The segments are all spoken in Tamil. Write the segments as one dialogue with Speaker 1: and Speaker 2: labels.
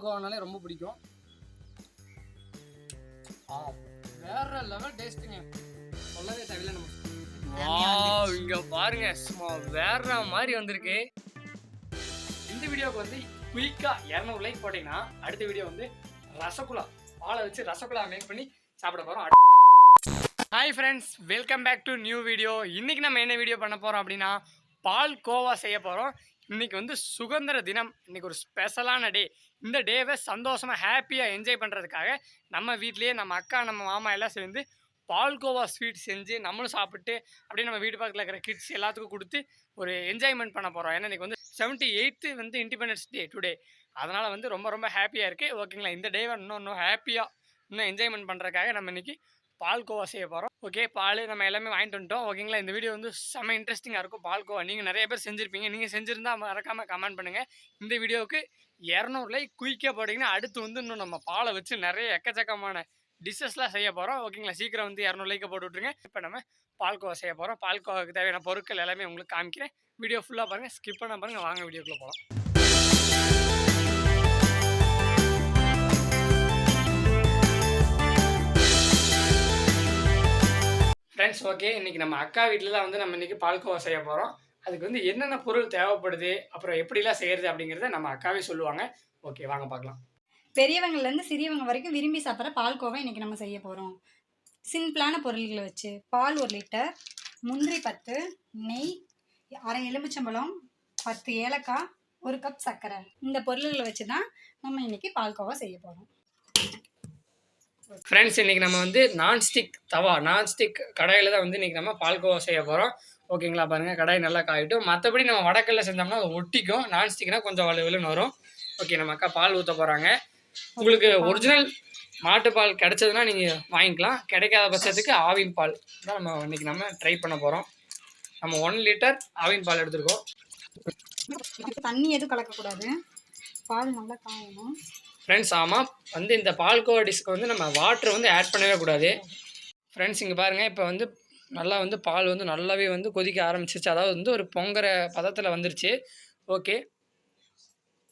Speaker 1: பால்கோவானாலே ரொம்ப பிடிக்கும். வேற லெவல் டேஸ்ட்டுங்க சொல்லவே தேவையில்லை நம்ம இங்க பாருங்க சும்மா வேற மாதிரி வந்திருக்கு. இந்த வீடியோக்கு வந்து குயிக்கா இரநூறு லைக் போட்டீங்கன்னா அடுத்த வீடியோ வந்து ரசகுல்லா. பாலை வச்சு ரசகுல்லா மேக் பண்ணி சாப்பிட போறோம். Hi friends welcome back to new video இன்னைக்கு நம்ம என்ன வீடியோ பண்ண போறோம் அப்படின்னா பால் கோவா செய்ய போறோம். இன்னைக்கு வந்து சுதந்திர தினம். இன்னைக்கு ஒரு ஸ்பெஷலான டே இந்த டேவை சந்தோஷமாக ஹாப்பியாக என்ஜாய் பண்ணுறதுக்காக நம்ம வீட்லேயே நம்ம அக்கா நம்ம மாமா எல்லாம் சேர்ந்து பால்கோவா ஸ்வீட் செஞ்சு நம்மளும் சாப்பிட்டு அப்படியே நம்ம வீடு பக்கத்தில் இருக்கிற கிட்ஸ் எல்லாத்துக்கும் கொடுத்து ஒரு என்ஜாய்மெண்ட் பண்ண போகிறோம் ஏன்னா இன்றைக்கி வந்து செவன்ட்டி எயித்து வந்து இண்டிபெண்டன்ஸ் டே டுடே அதனால் வந்து ரொம்ப ரொம்ப ஹாப்பியாக இருக்குது ஓகேங்களா இந்த டேவை இன்னும் இன்னும் ஹாப்பியாக இன்னும் என்ஜாய்மெண்ட் பண்ணுறதுக்காக நம்ம இன்றைக்கி பால்கோவா செய்ய போகிறோம் ஓகே பால் நம்ம எல்லாமே வாங்கிட்டு வந்துட்டோம். ஓகேங்களா இந்த வீடியோ வந்து செம்ம இன்ட்ரெஸ்டிங்காக இருக்கும். பால்கோவா நீங்கள் நிறைய பேர் செஞ்சுருப்பீங்க. நீங்கள் செஞ்சுருந்தா மறக்காமல் கமெண்ட் பண்ணுங்கள் இந்த வீடியோவுக்கு இரநூறு லைக் குயிக்காக போட்டிங்கன்னா அடுத்து வந்து இன்னும் நம்ம பாலை வச்சு நிறைய எக்கச்சக்கமான டிஷ்ஷஸ்லாம் செய்ய போகிறோம் ஓகேங்களா சீக்கிரம் வந்து இரநூறு லைக்கை போட்டு விட்ருங்க இப்போ நம்ம பால்கோவா செய்ய போகிறோம் பால்கோவாவுக்கு தேவையான பொருட்கள் எல்லாமே உங்களுக்கு காமிக்கிறேன். வீடியோ ஃபுல்லாக பாருங்கள் ஸ்கிப் பண்ண பாருங்கள் வாங்க வீடியோக்குள்ளே போகலாம் ஃப்ரெண்ட்ஸ் ஓகே இன்றைக்கி நம்ம அக்கா வீட்டில் தான் வந்து நம்ம இன்றைக்கி பால்கோவா செய்ய போகிறோம் அதுக்கு வந்து என்னென்ன பொருள் தேவைப்படுது அப்புறம் எப்படிலாம் செய்கிறது அப்படிங்கிறத நம்ம அக்காவே சொல்லுவாங்க. ஓகே வாங்க பார்க்கலாம்.
Speaker 2: பெரியவங்கள்லேருந்து சிறியவங்க வரைக்கும் விரும்பி சாப்பிட்ற பால்கோவா இன்றைக்கி நம்ம செய்ய போகிறோம் சிம்பிளான பொருள்களை வச்சு பால் ஒரு லிட்டர் முந்திரி பத்து நெய் அரை எலுமிச்சம்பழம் பத்து ஏலக்காய் ஒரு கப் சர்க்கரை. இந்த பொருள்களை வச்சு தான் நம்ம இன்னைக்கு பால்கோவா செய்ய போகிறோம்
Speaker 1: ஃப்ரெண்ட்ஸ் இன்றைக்கி நம்ம வந்து நான்ஸ்டிக் தவா நான்ஸ்டிக் கடாயில் தான் வந்து இன்றைக்கி நம்ம பால்கோவா செய்ய போகிறோம் ஓகேங்களா பாருங்கள் கடாய் நல்லா காயிட்டும். மற்றபடி நம்ம வடக்கல்ல செஞ்சோம்னா அது ஒட்டிக்கும். நான்ஸ்டிக்னா கொஞ்சம் வலு வரும். ஓகே நம்ம அக்கா பால் ஊற்ற போகிறாங்க உங்களுக்கு ஒரிஜினல் மாட்டுப்பால் கிடைச்சதுன்னா நீங்கள் வாங்கிக்கலாம். கிடைக்காத பட்சத்துக்கு ஆவின் பால் தான் நம்ம இன்றைக்கி நம்ம ட்ரை பண்ண போகிறோம் நம்ம ஒன் லிட்டர் ஆவின் பால் எடுத்துருக்கோம்.
Speaker 2: தண்ணி எதுவும் கலக்கக்கூடாது. பால் நல்லா காயணும்.
Speaker 1: ஃப்ரெண்ட்ஸ் ஆமாம் வந்து இந்த பால்கோவா டிஷ்க்கு வந்து நம்ம வாட்டர் வந்து ஆட் பண்ணவே கூடாது. ஃப்ரெண்ட்ஸ் இங்கே பாருங்கள் இப்போ வந்து நல்லா வந்து பால் வந்து நல்லாவே வந்து கொதிக்க ஆரம்பிச்சிருச்சு. அதாவது வந்து ஒரு பொங்குற பதத்தில் வந்துருச்சு. ஓகே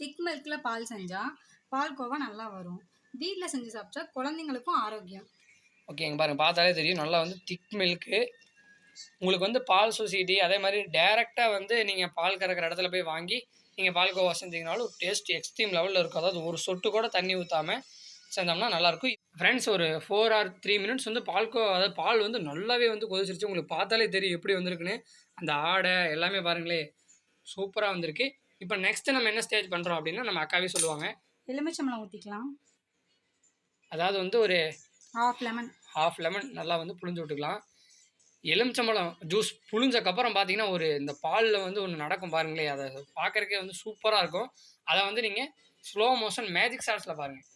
Speaker 2: திக் மில்கில் பால் செஞ்சால் பால்கோவா நல்லா வரும். வீட்டில் செஞ்சு சாப்பிட்டா குழந்தைங்களுக்கும் ஆரோக்கியம்.
Speaker 1: ஓகே இங்கே பாருங்கள் பார்த்தாலே தெரியும். நல்லா வந்து திக் மில்க்கு உங்களுக்கு வந்து பால் சொசைட்டி அதே மாதிரி டேரெக்டாக வந்து நீங்கள் பால் கறக்கிற இடத்துல போய் வாங்கி நீங்கள் பால்கோவா செஞ்சீங்கனாலும் டேஸ்ட் எக்ஸ்ட்ரீம் லெவலில் இருக்கும். அதாவது ஒரு சொட்டு கூட தண்ணி ஊற்றாமல் செஞ்சோம்னா நல்லாயிருக்கும். ஃப்ரெண்ட்ஸ் ஒரு ஃபோர் ஆர் த்ரீ மினிட்ஸ் வந்து பால்கோவா அதாவது பால் வந்து நல்லாவே வந்து கொதிச்சிருச்சு. உங்களுக்கு பார்த்தாலே தெரியும் எப்படி வந்திருக்குன்னு. அந்த ஆடை எல்லாமே பாருங்களே சூப்பராக வந்திருக்கு. இப்போ நெக்ஸ்ட்டு நம்ம என்ன ஸ்டேஜ் பண்ணுறோம் அப்படின்னா நம்ம அக்காவே சொல்லுவாங்க.
Speaker 2: எலுமிச்சம்பழம் ஊற்றிக்கலாம்
Speaker 1: அதாவது வந்து ஒரு
Speaker 2: ஹாஃப் லெமன்
Speaker 1: ஹாஃப் லெமன் நல்லா வந்து புழிஞ்சு விட்டுக்கலாம். எலுமிச்சம்பழம் ஜூஸ் புழிஞ்சக்கப்புறம் பார்த்தீங்கன்னா ஒரு இந்த பாலில் வந்து ஒன்று நடக்கும் பாருங்களேன் அதை பார்க்குறக்கே வந்து சூப்பராக இருக்கும். அதை வந்து நீங்கள் ஸ்லோ மோஷன் மேஜிக் ஷார்ட்ஸில் பாருங்கள்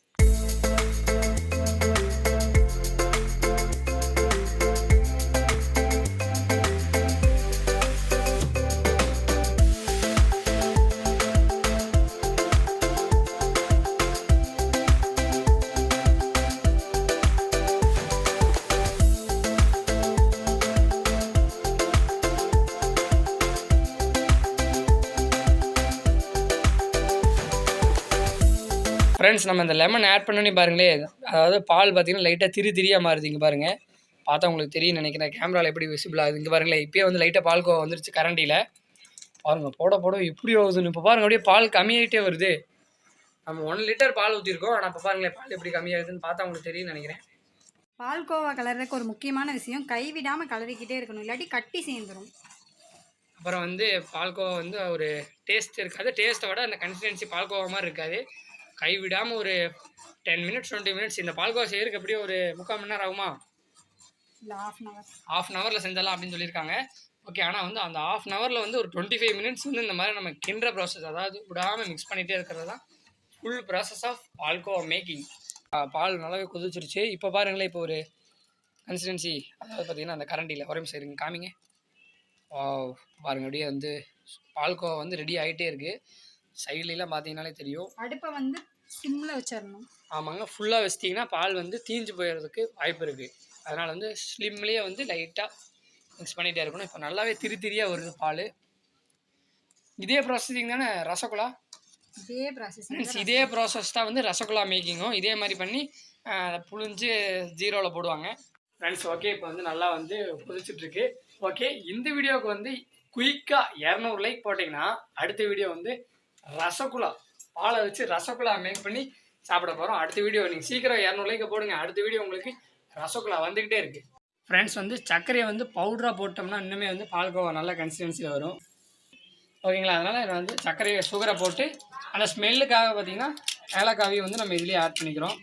Speaker 1: ஃப்ரெண்ட்ஸ் நம்ம இந்த லெமன் ஆட் பண்ணி பாருங்களே அதாவது பால் பார்த்தீங்கன்னா லைட்டாக திரி திரியாக மாறுது இங்கே பாருங்கள் பார்த்தா உங்களுக்கு தெரியும் நினைக்கிறேன். கேமராவில் எப்படி விசிபிள் ஆகுது? இங்கே பாருங்களேன் இப்போயே வந்து லைட்டாக பால் கோவா வந்துருச்சு கரண்டியில். பாருங்க போட போட எப்படி ஆகுதுன்னு. இப்போ பாருங்க அப்படியே பால் கம்மியாயிட்டே வருது. நம்ம ஒன் லிட்டர் பால் ஊற்றிருக்கோம் ஆனால் இப்போ பாருங்களேன் பால் எப்படி கம்மியாகுதுன்னு பார்த்தா உங்களுக்கு தெரியும்னு நினைக்கிறேன்.
Speaker 2: பால்கோவா கலர்றதுக்கு ஒரு முக்கியமான விஷயம் கைவிடாமல் கலரிக்கிட்டே இருக்கணும். இல்லாட்டி கட்டி சேர்ந்துடும்
Speaker 1: அப்புறம் வந்து பால்கோவா வந்து ஒரு டேஸ்ட் இருக்காது. டேஸ்ட்டை விட அந்த கன்சிஸ்டன்சி பால்கோவா மாதிரி இருக்காது. கைவிடாமல் ஒரு டென் மினிட்ஸ் டுவெண்ட்டி மினிட்ஸ் இந்த பால்கோவா செய்யறதுக்கு எப்படியும் ஒரு முக்கால் மணி நேரம் ஆகுமா?
Speaker 2: இல்லை half an hour
Speaker 1: half an ஹவரில் செஞ்சிடலாம் அப்படின்னு சொல்லியிருக்காங்க. ஓகே ஆனால் வந்து அந்த ஆஃப் அன் ஹவரில் வந்து ஒரு டுவெண்ட்டி ஃபைவ் மினிட்ஸ் வந்து இந்த மாதிரி நம்ம கிண்டுற ப்ராசஸ் அதாவது விடாமல் மிக்ஸ் பண்ணிகிட்டே இருக்கிறது தான் full process of palkova making பால் நல்லாவே கொதிச்சிருச்சு. இப்போ பாருங்களேன் இப்போ ஒரு கன்சிஸ்டன்சி அதாவது பார்த்தீங்கன்னா அந்த கரண்டியில் ஒரே இருங்க காமிங்க. பாருங்க அப்படியே வந்து பால்கோவா வந்து ரெடி ஆகிட்டே இருக்குது சைட்லலாம் பார்த்தீங்கனாலே தெரியும்.
Speaker 2: அடுப்பை வந்து சிம்மில் வச்சிடணும்
Speaker 1: ஆமாங்க. ஃபுல்லாக வச்சிட்டிங்கன்னா பால் வந்து தீஞ்சு போயிடுறதுக்கு வாய்ப்பு இருக்குது அதனால் வந்து ஸ்லிம்லேயே வந்து லைட்டாக மிக்ஸ் பண்ணிகிட்டே இருக்கணும். இப்போ நல்லாவே திரி திரியாக வருது பால். இதே ப்ராசஸிங் தானே? ரசகுல்லா
Speaker 2: இதே ப்ராசஸ்
Speaker 1: இதே ப்ராசஸ் தான் வந்து ரசகுல்லா மேக்கிங்கும் இதே மாதிரி பண்ணி புழிஞ்சு ஜீரோவில் போடுவாங்க. ஃப்ரெண்ட்ஸ் ஓகே இப்போ வந்து நல்லா வந்து கொதிச்சுட்டு இருக்கு ஓகே இந்த வீடியோவுக்கு வந்து குயிக்காக இரநூறு லைக் போட்டிங்கன்னா அடுத்த வீடியோ வந்து ரசகுல்லா பாலை வச்சு ரசகுல்லா மேக் பண்ணி சாப்பிட போகிறோம் அடுத்த வீடியோ நீங்கள் சீக்கிரம் இரநூறு லைக்கை போடுங்க. அடுத்த வீடியோ உங்களுக்கு ரசகுல்லா வந்துக்கிட்டே இருக்குது ஃப்ரெண்ட்ஸ் வந்து சர்க்கரையை வந்து பவுடராக போட்டோம்னா இன்னுமே வந்து பால்கோவா நல்ல கன்சிஸ்டன்சியில் வரும். ஓகேங்களா? அதனால் இதில் வந்து சர்க்கரையை சுகரை போட்டு அந்த ஸ்மெல்லுக்காக பார்த்தீங்கன்னா ஏலக்காவையும் வந்து நம்ம இதுலேயே ஆட் பண்ணிக்கிறோம்.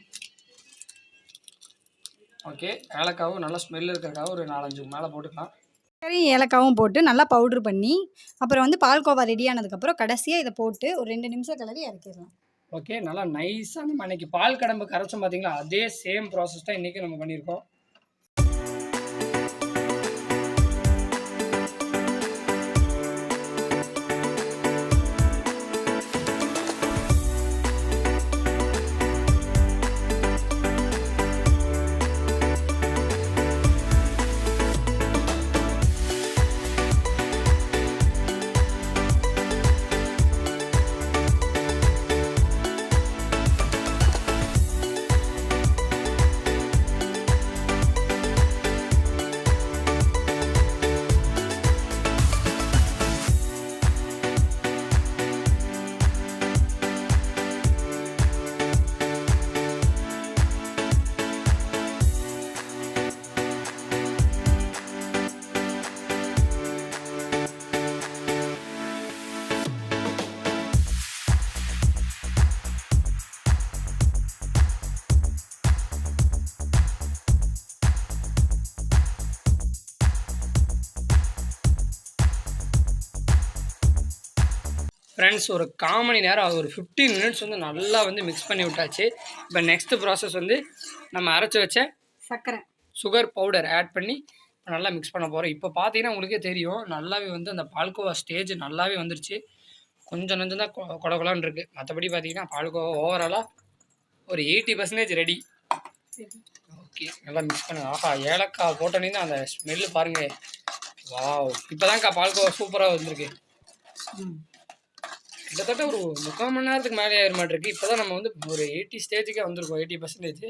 Speaker 1: ஓகே ஏலக்காவும் நல்லா ஸ்மெல் இருக்கிறதுக்காக ஒரு நாலஞ்சு மேலே போட்டுக்கலாம்.
Speaker 2: சர்க்கரையும் ஏலக்காவும் போட்டு நல்லா பவுட்ரு பண்ணி அப்புறம் வந்து பால்கோவா ரெடி ஆனதுக்கப்புறம் கடைசியாக இதை போட்டு ஒரு ரெண்டு நிமிஷம் கிளறி இறக்கிடலாம்.
Speaker 1: ஓகே நல்லா நைஸாக நம்ம அன்னைக்கு பால் கடம்பு கரைச்சோம் பார்த்தீங்களா அதே சேம் ப்ராசஸ் தான் இன்றைக்கி நம்ம பண்ணியிருக்கோம். ஃப்ரெண்ட்ஸ் ஒரு கால் மணி நேரம் அது ஒரு ஃபிஃப்டீன் மினிட்ஸ் வந்து நல்லா வந்து மிக்ஸ் பண்ணி விட்டாச்சு. இப்போ நெக்ஸ்ட் ப்ராசஸ் வந்து நம்ம அரைச்சி வச்ச
Speaker 2: சர்க்கரை.
Speaker 1: சுகர் பவுடர் ஆட் பண்ணி இப்ப நல்லா மிக்ஸ் பண்ண போகிறோம் இப்போ பார்த்தீங்கன்னா உங்களுக்கே தெரியும் நல்லாவே வந்து அந்த பால்கோவா ஸ்டேஜ் நல்லாவே வந்துருச்சு. கொஞ்சம் நஞ்சம் தான் கொ- கொட கொலான்னு இருக்குது மற்றபடி பார்த்தீங்கன்னா பால்கோவா ஓவராலாக ஒரு எயிட்டி பர்சன்டேஜ் ரெடி ஓகே நல்லா மிக்ஸ் பண்ணுங்க. ஆஹா ஏலக்காய் போட்டோன்னே தான் அந்த ஸ்மெல்லு பாருங்க. வாவ் இப்போதான்க்கா பால்கோவா சூப்பராக வந்திருக்கு. கிட்டத்தட்ட ஒரு முக்கால் மணி நேரத்துக்கு மேலே ஆயிர மாட்டிருக்கு. இப்போ தான் நம்ம வந்து ஒரு எயிட்டி ஸ்டேஜுக்கே வந்திருக்கோம். எயிட்டி பர்சன்டேஜ்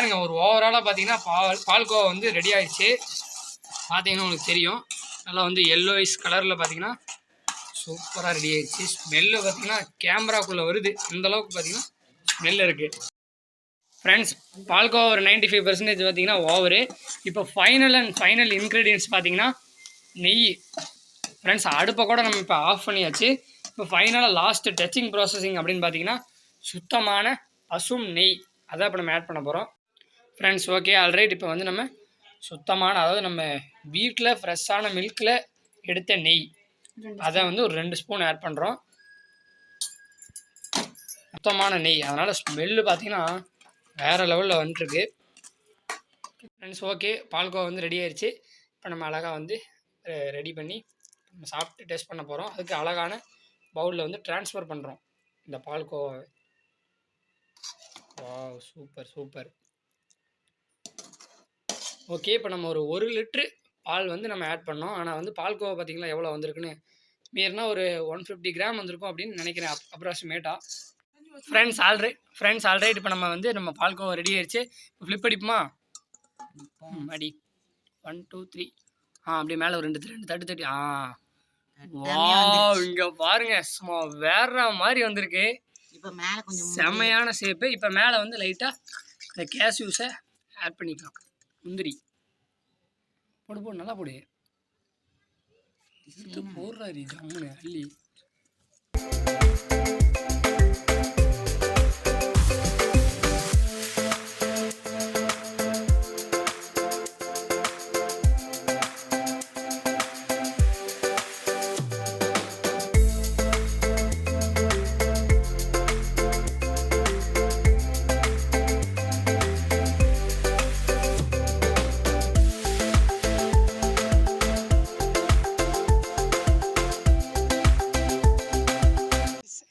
Speaker 1: பாருங்க ஒரு ஓவராலாக பார்த்தீங்கன்னா பால் பால்கோவா வந்து ரெடி ஆயிடுச்சு. பார்த்தீங்கன்னா உங்களுக்கு தெரியும். நல்லா வந்து எல்லோயிஸ் கலரில் பார்த்தீங்கன்னா சூப்பராக ரெடி ஆயிடுச்சு. ஸ்மெல்லு பார்த்தீங்கன்னா கேமராக்குள்ளே வருது. அந்தளவுக்கு பார்த்தீங்கன்னா ஸ்மெல் இருக்குது ஃப்ரெண்ட்ஸ் பால்கோவா ஒரு நைன்டி ஃபைவ் பர்சன்டேஜ் பார்த்தீங்கன்னா ஓவரு இப்போ ஃபைனல் அண்ட் ஃபைனல் இன்க்ரீடியன்ஸ் பார்த்தீங்கன்னா நெய். ஃப்ரெண்ட்ஸ் அடுப்பை கூட நம்ம இப்போ ஆஃப் பண்ணியாச்சு. இப்போ ஃபைனலாக லாஸ்ட் டச்சிங் ப்ராசஸிங் அப்படின்னு பார்த்தீங்கன்னா சுத்தமான பசும் நெய். அதான் இப்போ நம்ம ஆட் பண்ண போகிறோம் ஃப்ரெண்ட்ஸ் ஓகே ஆல்ரைட் இப்போ வந்து நம்ம சுத்தமான அதாவது நம்ம வீட்டில் ஃப்ரெஷ்ஷான மில்கில் எடுத்த நெய். அதை வந்து ஒரு ரெண்டு ஸ்பூன் ஆட் பண்ணுறோம் சுத்தமான நெய். அதனால் ஸ்மெல்லு பார்த்தீங்கன்னா வேறு லெவலில் வந்துட்டுருக்கு ஃப்ரெண்ட்ஸ் ஓகே பால்கோவா வந்து ரெடி ஆயிடுச்சு இப்போ நம்ம அழகாக வந்து ரெடி பண்ணி நம்ம சாப்பிட்டு டேஸ்ட் பண்ண போகிறோம் அதுக்கு அழகான பவுலில் வந்து ட்ரான்ஸ்ஃபர் பண்ணுறோம் இந்த பால்கோவாவை. வாவ் சூப்பர் சூப்பர் ஓகே இப்போ நம்ம ஒரு ஒரு லிட்ரு பால் வந்து நம்ம ஆட் பண்ணோம். ஆனால் வந்து பால்கோவா பார்த்தீங்களா எவ்வளோ வந்திருக்குன்னு? மீறினா ஒரு ஒன் ஃபிஃப்டி கிராம் வந்திருக்கும் அப்படின்னு நினைக்கிறேன் அப் அப்ராக்சிமேட்டாக ஃப்ரெண்ட்ஸ் ஆல்ரைட் ஃப்ரெண்ட்ஸ் ஆல்ரைட் இப்போ நம்ம வந்து நம்ம பால்கோவா ரெடி ஆயிடுச்சு இப்போ ஃப்ளிப் அடிப்புமா? அடி. ஒன் டூ த்ரீ ஆ அப்படியே மேலே ஒரு ரெண்டு ரெண்டு தட்டு தட்டி. ஆ. இங்க பாருங்க சும்மா வேற மாதிரி வந்திருக்கு.
Speaker 3: இப்ப மேல கொஞ்சம்
Speaker 1: செமையான ஷேப்பு இப்போ மேலே வந்து லைட்டாக இந்த கேஷ்யூஸை ஆட் பண்ணிக்கலாம். முந்திரி. போடு போடு நல்லா போடு. போடுறாரு ஜம்முன்னு அள்ளி.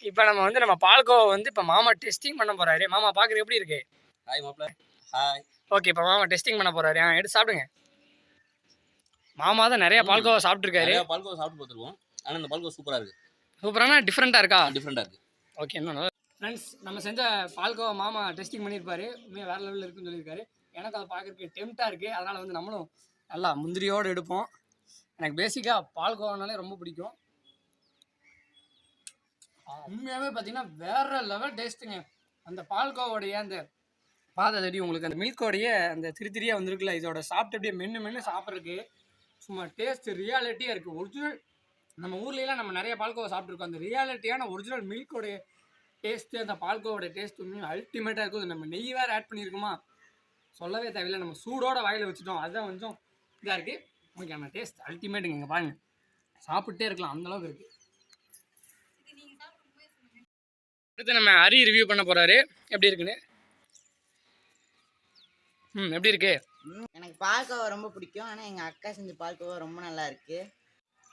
Speaker 1: இப்போ நம்ம வந்து நம்ம பால்கோவா வந்து இப்போ மாமா டெஸ்டிங் பண்ண போறாரு. மாமா பார்க்குறது எப்படி இருக்கு?
Speaker 3: ஹாய் மாப்பிள்ள. ஹாய்
Speaker 1: ஓகே இப்போ மாமா டெஸ்டிங் பண்ண போறாரு. ஆ எடுத்து சாப்பிடுங்க. மாமா தான் நிறைய பால்கோவா சாப்பிட்ருக்காரு
Speaker 3: நிறைய பால்கோவா சாப்பிட்டு பார்த்துருவோம். ஆனால் இந்த பால்கோவா சூப்பராக இருக்குது
Speaker 1: சூப்பரான? டிஃப்ரெண்ட்டாக இருக்கா?
Speaker 3: டிஃப்ரெண்ட்டாக இருக்குது
Speaker 1: ஓகே இன்னும் ஃப்ரெண்ட்ஸ் நம்ம செஞ்ச பால்கோவா மாமா டெஸ்டிங் பண்ணியிருப்பாரு. உண்மையாக வேறு லெவலில் இருக்குன்னு சொல்லியிருக்காரு. எனக்கு அதை பார்க்கறதுக்கு டெம்ட்டாக இருக்குது அதனால் வந்து நம்மளும் நல்லா முந்திரியோடு எடுப்போம். எனக்கு பேசிக்காக பால்கோவானாலே ரொம்ப பிடிக்கும். உண்மையாகவே பார்த்தீங்கன்னா வேற லெவல் டேஸ்ட்டுங்க அந்த பால்கோவோடைய அந்த பாததடி உங்களுக்கு அந்த மில்கோடைய அந்த திரி திரியாக வந்திருக்குல்ல இதோட சாப்பிட்டு அப்படியே மென்று மென்று சாப்பிட்றதுக்கு சும்மா டேஸ்ட் ரியாலிட்டியாக இருக்குது ஒரிஜினல் நம்ம ஊர்லலாம் நம்ம நிறைய பால்கோவா சாப்பிட்ருக்கோம் அந்த ரியாலிட்டியான ஒரிஜினல் மில்கோடைய டேஸ்ட்டு அந்த பால்கோவோட டேஸ்ட் உண்மையும் அல்டிமேட்டாக இருக்கும். நம்ம நெய் வேறு ஆட் பண்ணியிருக்கோமா சொல்லவே தேவையில்லை. நம்ம சூடோட வாயில் வச்சுட்டோம். அதுதான் கொஞ்சம் இதாக இருக்குது ஓகே நம்ம டேஸ்ட் அல்டிமேட்டுங்க இங்கே பாருங்கள் சாப்பிட்டே இருக்கலாம். அந்த அளவுக்கு இருக்குது அடுத்து நம்ம அரி ரிவ்யூ பண்ண போகிறாரு எப்படி இருக்குன்னு? ம் எப்படி இருக்கு?
Speaker 4: எனக்கு பால்கோவா ரொம்ப பிடிக்கும். ஆனால் எங்கள் அக்கா செஞ்ச பால்கோவா ரொம்ப நல்லா இருக்கு.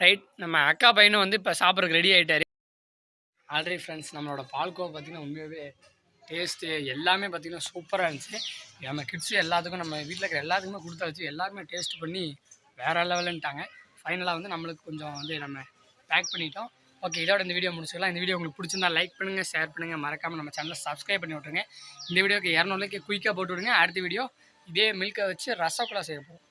Speaker 1: ரைட் நம்ம அக்கா பையனும் வந்து இப்போ சாப்பிட்றதுக்கு ரெடி ஆகிட்டாரு ஆல்ரெடி ஃப்ரெண்ட்ஸ் நம்மளோட பால்கோவா பார்த்தீங்கன்னா உண்மையாகவே டேஸ்ட்டு எல்லாமே பார்த்தீங்கன்னா சூப்பராக இருந்துச்சு. நம்ம கிட்ஸு எல்லாத்துக்கும் நம்ம வீட்டில் இருக்கிற எல்லாத்துக்குமே கொடுத்தாச்சு எல்லாருமே டேஸ்ட் பண்ணி வேற லெவலுன்ட்டாங்க ஃபைனலாக வந்து நம்மளுக்கு கொஞ்சம் வந்து நம்ம பேக் பண்ணிட்டோம். ஓகே இதோட இந்த வீடியோ முடிச்சுக்கலாம். இந்த வீடியோ உங்களுக்கு பிடிச்சிருந்தா லைக் பண்ணுங்கள் ஷேர் பண்ணுங்கள் மறக்காமல் நம்ம சேனலை சப்ஸ்கிரைப் பண்ணி விட்ருங்க இந்த வீடியோக்கு இரநூறுக்கு குயிக்காக போட்டு விடுங்க. அடுத்த வீடியோ இதே மில்கை வச்சு ரசகுல்லா செய்ய போகிறோம்